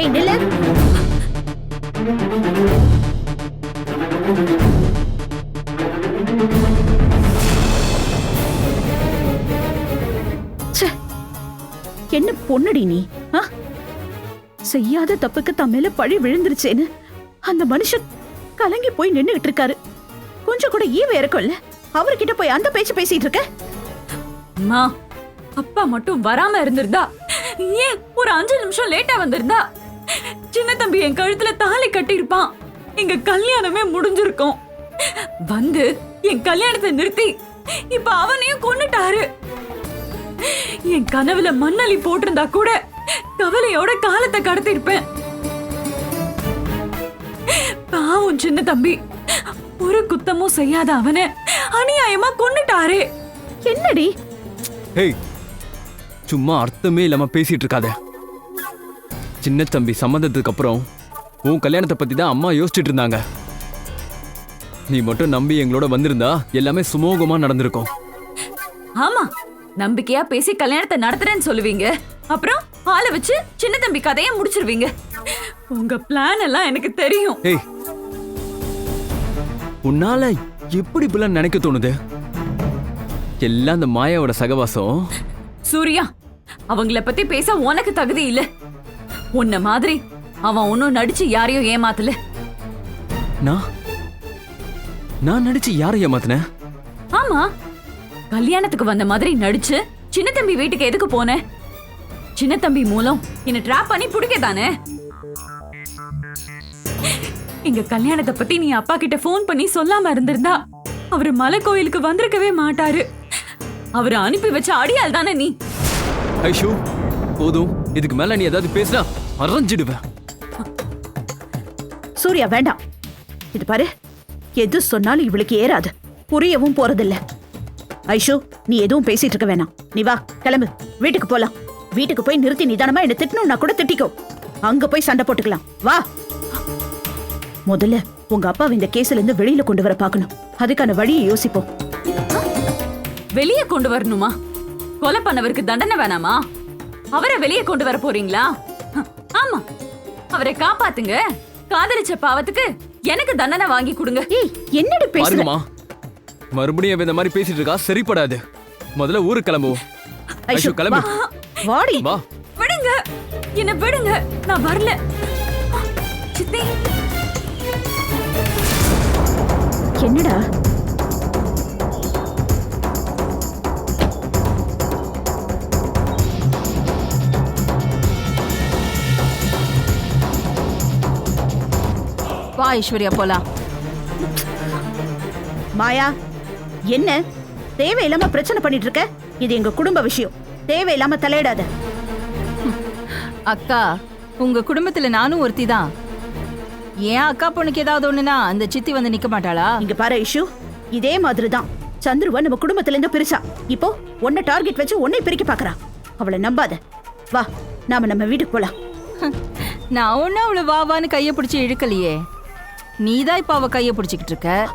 ஏய் நில்லு. ச்சே, என்ன பொண்ணடி நீ ஆ? செய்யாத தப்புக்கு தம் மேல பழி விழுந்துருச்சேன்னு அந்த மனுஷன் கலங்கி போய் நின்னுகிட்டு இருக்காரு கொஞ்சம் கூட ஈவ இருக்கும்ல அவர்கிட்ட போய் அந்த பேச்சு பேசிட்டு இருக்க? அம்மா அப்பா மட்டும் வராம இருந்திருந்தா ஏன் ஒரு அஞ்சு நிமிஷம் லேட்டா வந்திருந்தா? சின்ன தம்பி என் கழுத்துல தாலி கட்டியிருப்பான். எங்க கல்யாணமே முடிஞ்சிருக்கும். வந்து என் கல்யாணத்தை நிறுத்தி இப்ப அவனையும் கொன்னுட்டாரு. என் கனவுல மண்ணலி போட்டிருந்தா கூட கவலையோட காலத்தை கடத்திருப்பேன் பாவம் சின்ன தம்பி. ஒரு குத்தமும் செய்யாத அவனை அநியாயமா கொன்னுட்டாரு. என்னடி? ஹேய் சும்மா அர்த்தமே இல்லாம பேசிட்டு இருக்காத. சின்ன தம்பி சம்மந்தத்துக்கு அப்புறம் உன் கல்யாணத்தை பத்தி தான் அம்மா யோசிச்சுட்டு இருந்தாங்க. நீ மட்டும் நம்பி எங்களோட வந்திருந்தா எல்லாமே சுமூகமா நடந்திருக்கும். ஆமா நம்பிக்கையா பேசி கல்யாணத்தை நடத்துறேன்னு சொல்லுவீங்க. அப்புறம் ஆளை வச்சு சின்ன தம்பி கதையை முடிச்சிருவீங்க. உங்க பிளான் எல்லாம் எனக்கு தெரியும். ஏய் உன்னால எப்படி இப்படிலாம் நினைக்க தோணுது? எல்லாம் அந்த மாயாவோட சகவாசம். சூர்யா அவங்கள பத்தி பேச உனக்கு தகுதி இல்ல. உன்ன மாதிரி அவன் ஒன்னும் நடிச்சு யாரையும் ஏமாத்தல. நான் நான் நடிச்சு யாரை ஏமாத்தினேன் ஆமா. கல்யாணத்துக்கு வந்த மாதிரி நடிச்சு சின்ன தம்பி வீட்டுக்கு எதுக்கு போன? சின்ன தம்பி மூலம் என்ன ட்ராப் பண்ணி பிடிக்க தானே எங்க கல்யாணத்தை பத்தி நீ அப்பா கிட்ட ஃபோன் பண்ணி சொல்லாம இருந்திருந்தா அவரு மலை கோயிலுக்கு வந்திருக்கவே மாட்டாரு. அவரை அனுப்பி வச்ச அடியாள் தானே நீ? ஐஷு போதும். இதுக்கு மேல நீ ஏதாவது பேசினா அரைஞ்சிடுவேன் சூர்யா வேண்டாம். இது பாரு எது சொன்னாலும் இவளுக்கு ஏறாது. புரியவும் போறதில்ல. ஐஷு நீ எதுவும் பேசிட்டு இருக்க வேணாம். நீ வா கிளம்பு. வீட்டுக்கு போலாம். வீட்டுக்கு போய் நிறுத்தி நிதானமா என்ன திட்டணும்னா கூட திட்டிக்கோ. அங்க போய் சண்டை போட்டுக்கலாம். வா. முதல்ல உங்க அப்பாவை இந்த கேஸ்ல இருந்து வெளியில கொண்டு வர பார்க்கணும். அதுக்கான வழியை யோசிப்போம். வெளியே கொண்டு வரணுமா? கொலை பண்ணவருக்கு தண்டனை வேணாமா? அவரை வெளியே கொண்டு வர போறீங்களா? ஆமா. அவரை காப்பாத்துங்க. காதலிச்ச பாவத்துக்கு எனக்கு தண்டனை வாங்கி கொடுங்க. ஏய் என்னடி பேசுற? பாருங்கம்மா மறுபடியும் அவ இந்த மாதிரி பேசிட்டு இருக்கா? சரிப்படாது. முதல்ல ஊருக்கு கிளம்புவோம். ஐஷு கிளம்பு. வாடி. வா. விடுங்க. என்ன விடுங்க. நான் வரல. சித்தி. என்னடா? ஐஸ்வர்யா போலாம் மாயா என்ன? தேவையில்லாம பிரச்சனை பண்ணிட்டு இருக்க இது எங்க குடும்ப விஷயம். தேவையில்லாம தலையிடாத. அக்கா உங்க குடும்பத்துல நானும் ஒருத்தி தான். ஏன் அக்கா பொண்ணுக்கு ஏதாவது ஒண்ணுனா அந்த சித்தி வந்து நிக்க மாட்டாளா? இங்க பாரு இஷு இதே மாதிரி தான் சந்துருவ நம்ம குடும்பத்துல இருந்து பிரிச்சா. இப்போ உன்னை டார்கெட் வச்சு உன்னை பிரிக்க பாக்குறா. அவளை நம்பாத. வா நாம நம்ம வீட்டுக்கு போலாம். நான் ஒன்னும் அவளை வா வான்னு கைய பிடிச்சி இழுக்கலையே. நீதான் இப்ப அவ கைய பிடிச்சிக்கிட்டு இருக்க?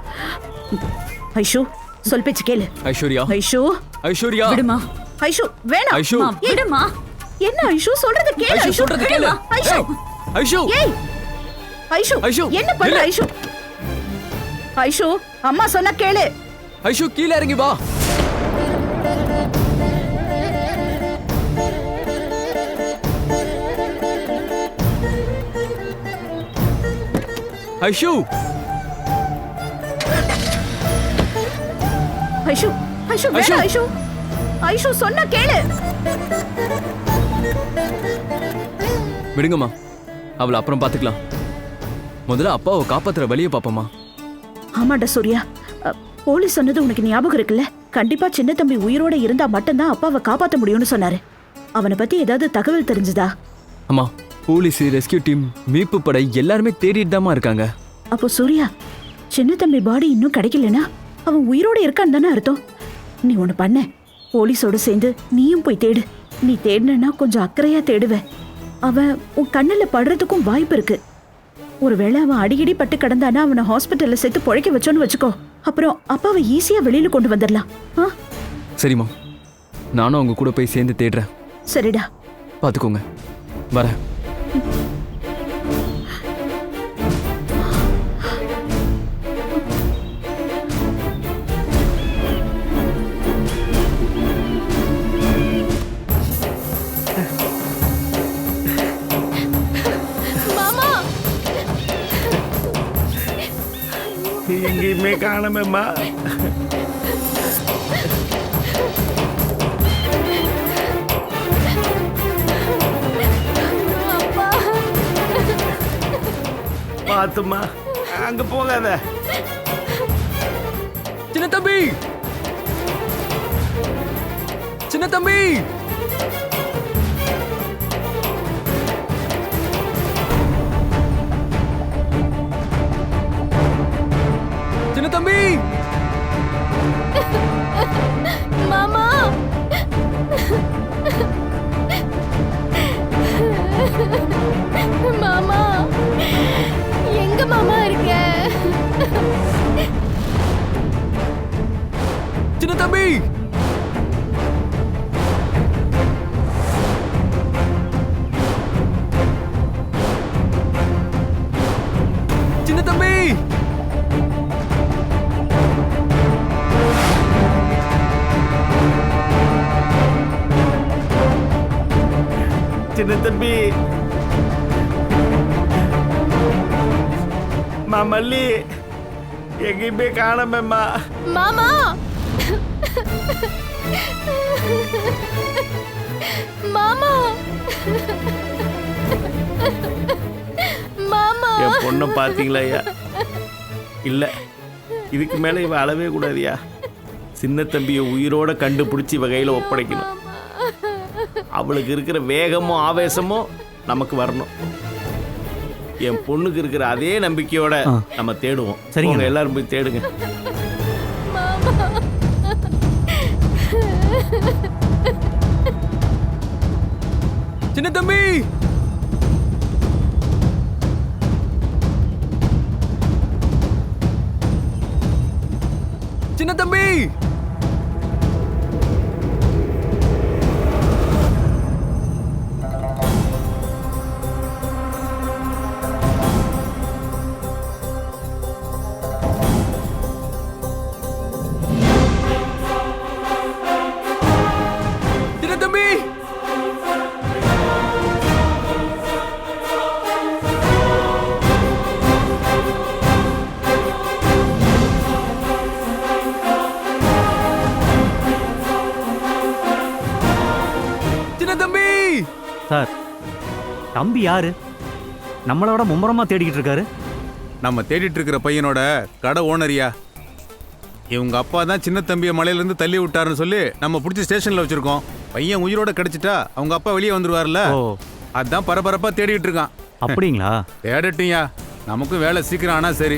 ஐஷு சொல் பேச்சு கேளு. ஐஸ்வர்யா. ஐஷு. ஐஸ்வர்யா. விடுமா. ஐஷு வேணாம். ஐஷு. விடுமா. என்ன ஐஷு சொல்றது கேளு. ஐஷு சொல்றது கேளு. ஐஷு. ஐஷு. ஏய். ஐஷு ஐஷு, என்ன பண்ற. ஐஷு? ஐஷு அம்மா சொன்னா கேளு. ஐஷு கீழே இறங்கி வா. ஐஷு! ஐஷு ஐஷு ஐஷு. வேணாம் ஐஷு. ஐஷு சொன்னா கேளு. விடுங்கம்மா. அவளை அப்புறம் பாத்துக்கலாம் முதல்ல அப்பாவை காப்பாத்துற வழியை பாப்போமா ஆமாண்டா சூர்யா. போலீஸ் சொன்னது உனக்கு ஞாபகம் இருக்குல்ல? கண்டிப்பா சின்ன தம்பி உயிரோட இருந்தா மட்டும்தான் அப்பாவை காப்பாத்த முடியும்னு சொன்னாரு. அவனை பத்தி ஏதாவது தகவல் தெரிஞ்சுதா? அம்மா போலீஸ் ரெஸ்கியூ டீம் மீட்பு படை எல்லாருமே தேடிட்டு தாம்மா இருக்காங்க. அப்போ சூர்யா சின்ன தம்பி பாடி இன்னும் கிடைக்கலனா அவன் உயிரோட இருக்கான்னு தானே அர்த்தம். நீ ஒண்ணு பண்ண. போலீஸோட சேர்ந்து நீயும் போய் தேடு. நீ தேடினா கொஞ்சம் அக்கறையா தேடுவ. அவன் உன் கண்ணுல படுறதுக்கும் வாய்ப்பு இருக்கு. ஒருவேளை அவன் அடிக்கடி பட்டு கிடந்தானா அவனை ஹாஸ்பிட்டல்ல சேர்த்து பொழைக்க வச்சோன்னு வச்சுக்கோ. அப்புறம் அப்பாவை ஈஸியா வெளியில கொண்டு வந்துடலாம். ஆ? சரிம்மா. நானும் அவங்க கூட போய் சேர்ந்து தேடுறேன். சரிடா. பாத்துக்கோங்க வரேன். எங்கேயுமே காணமேம்மா பாத்துமா அங்க போகாத. சின்ன தம்பி! சின்ன தம்பி! மல்லி எங்கேயுமே காணமேம்மா. மாமா! மாமா! மாமா! என் பொண்ணை பார்த்தீங்களா ஐயா? இல்லை இதுக்கு மேலே இவ அளவே கூடாதியா சின்ன தம்பியை உயிரோட கண்டுபிடிச்சி இவ கையில் ஒப்படைக்கணும். அவளுக்கு இருக்கிற வேகமும் ஆவேசமும் நமக்கு வரணும். என் பொண்ணுக்கு இருக்கிற அதே நம்பிக்கையோட நம்ம தேடுவோம். சரிங்க. எல்லாரும் போய் தேடுங்க. சின்ன தம்பி! சார் தம்பி யாரு? நம்மளோட மும்முரமா தேடிக்கிட்டு இருக்காரு. நம்ம தேடிட்டு இருக்கிற பையனோட கடை ஓனரியா இவங்க அப்பா தான் சின்ன தம்பியை மலையிலேருந்து தள்ளி விட்டாருன்னு சொல்லி நம்ம பிடிச்சி ஸ்டேஷனில் வச்சிருக்கோம். பையன் உயிரோட கிடைச்சிட்டா அவங்க அப்பா வெளியே வந்துருவார்ல ஓ. அதான் பரபரப்பா தேடிட்டு இருக்கான். அப்படிங்களா? தேடட்டும்யா. நமக்கும் வேலை சீக்கிரம் ஆனா சரி.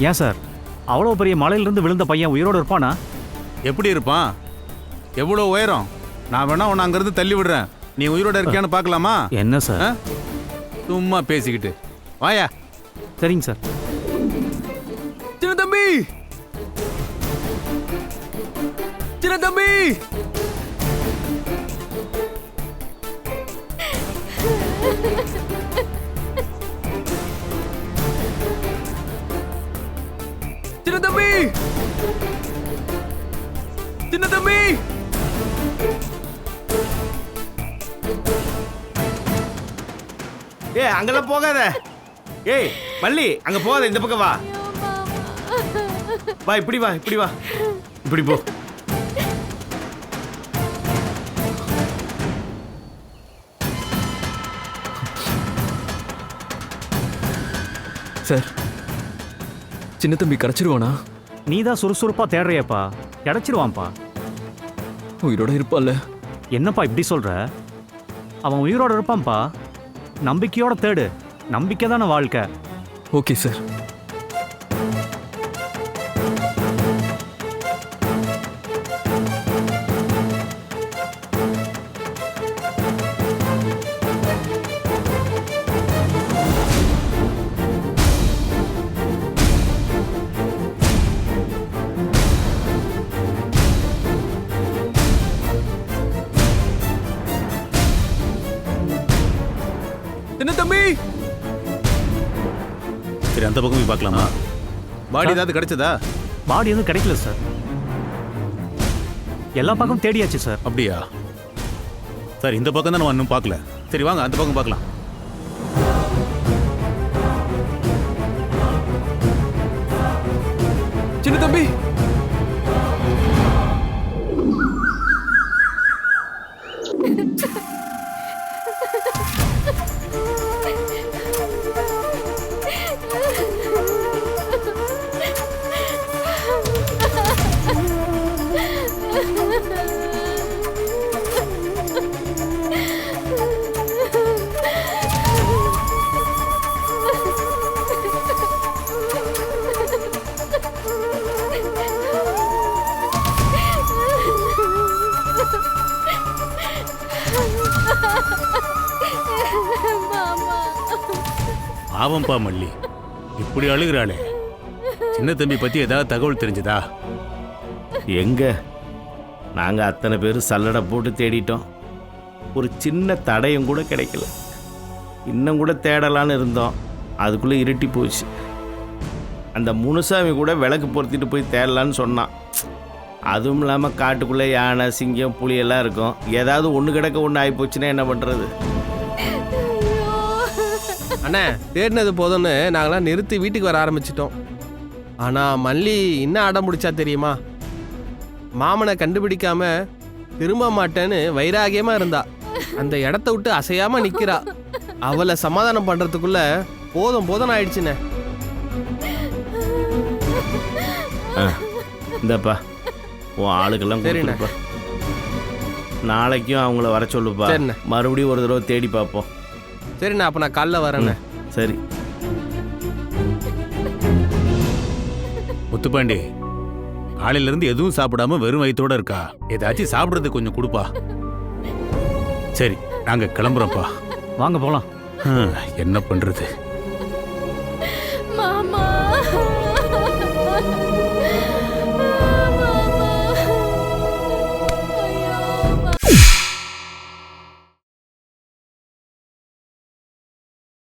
ஏன் சார்? அவ்வளோ பெரிய மலையிலிருந்து விழுந்த பையன் உயிரோடு இருப்பானா? எப்படி இருப்பான்? எவ்வளோ உயரம்? நான் வேணா உன்னை அங்கேருந்து தள்ளி விடுறேன். நீ உயிரோட இருக்கியான்னு பார்க்கலாமா? என்ன சார்? சும்மா பேசிக்கிட்டு. வாயா. சரிங்க சார். சின்ன தம்பி! சின்ன தம்பி! சின்ன தம்பி! சின்ன தம்பி! ஏய் அங்கெல்லாம் போகாத. ஏய் மல்லி அங்க போகாத இந்த பக்கம் வா. வா இப்படி வா இப்படி வா. இப்படி போ. சார் சின்ன தம்பி கிடைச்சிருவானா நீ தான் சுறுசுறுப்பா தேடுறியப்பா. கிடைச்சிருவான்ப்பா. உயிரோட இருப்பான்ல. என்னப்பா இப்படி சொல்ற? அவன் உயிரோட இருப்பான்ப்பா. நம்பிக்கையோட தேடு. நம்பிக்கை தானே வாழ்க்கை. Okay sir. அந்த பக்கம் போய் பார்க்கலாமா? பாடி ஏதாவது கிடைச்சதா? பாடி எதுவும் கிடைக்கல சார். எல்லா பக்கம் தேடியாச்சு சார். அப்படியா? சார் இந்த பக்கம் தான் நம்ம இன்னும் பார்க்கல. சரி வாங்க அந்த பக்கம் பார்க்கலாம். சின்ன தம்பி பாவம்பா மல்லி. இப்படி அழுகிறாளே. சின்ன தம்பி பத்தி ஏதாவது தகவல் தெரிஞ்சதா? எங்க? நாங்கள் அத்தனை பேர் சல்லடை போட்டு தேடிட்டோம். ஒரு சின்ன தடையும் கூட கிடைக்கல. இன்னும் கூட தேடலான்னு இருந்தோம். அதுக்குள்ளே இருட்டி போச்சு. அந்த முனுசாமி கூட விளக்கு பொருத்திட்டு போய் தேடலான்னு சொன்னான். அதுவும் இல்லாமல் காட்டுக்குள்ளே யானை சிங்கம் புளியெல்லாம் இருக்கும். ஏதாவது ஒன்று கிடக்க ஒன்று ஆகிப்போச்சுன்னா என்ன பண்ணுறது அண்ணே தேடினது போதும்னு நாங்களாம் நிறுத்தி வீட்டுக்கு வர ஆரம்பிச்சிட்டோம். ஆனா மல்லி என்ன அடம் பிடிச்சா தெரியுமா? மாமனை கண்டுபிடிக்காம திரும்ப மாட்டேன்னு வைராகியமா இருந்தா. அந்த இடத்த விட்டு அசையாம நிக்கிறா. அவளை சமாதானம் பண்றதுக்குள்ள போதும் போதும் ஆயிடுச்சுண்ணே. இந்தப்பா. உன் ஆளுக்கெல்லாம் சரிண்ணே. நாளைக்கும் அவங்கள வர சொல்லுப்பா. சரிண்ணே. மறுபடியும் ஒரு தடவை தேடி பார்ப்போம். சரிண்ணே அப்ப நான் காலைல வரேண்ணே சரி. முத்துப்பாண்டி காலையில இருந்து எதுவும் சாப்பிடாம வெறும் வயித்தோட இருக்கா? ஏதாச்சும் சாப்பிடுறது கொஞ்சம் கொடுப்பா. சரி நாங்க கிளம்புறோம்ப்பா. வாங்க போகலாம் என்ன பண்றது?